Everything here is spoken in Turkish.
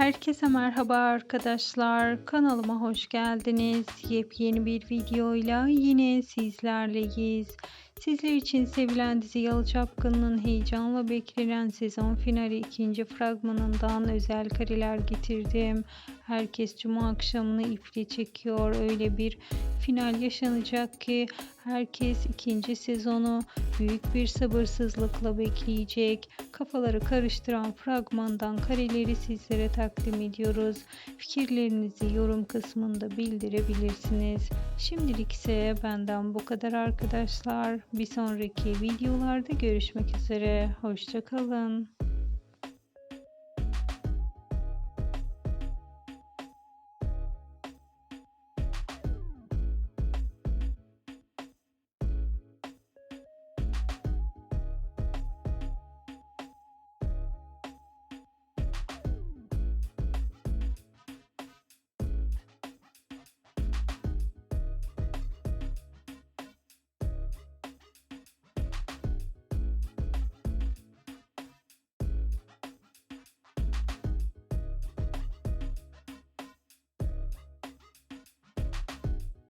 Herkese merhaba arkadaşlar. Kanalıma hoş geldiniz. Yepyeni bir videoyla yine sizlerleyiz. Sizler için sevilen dizi Yalı Çapkını'nın heyecanla beklenen sezon finali ikinci fragmanından özel kareler getirdim. Herkes cuma akşamını iple çekiyor. Öyle bir final yaşanacak ki herkes ikinci sezonu büyük bir sabırsızlıkla bekleyecek. Kafaları karıştıran fragmandan kareleri sizlere takdim ediyoruz. Fikirlerinizi yorum kısmında bildirebilirsiniz. Şimdilik ise benden bu kadar arkadaşlar. Bir sonraki videolarda görüşmek üzere. Hoşçakalın.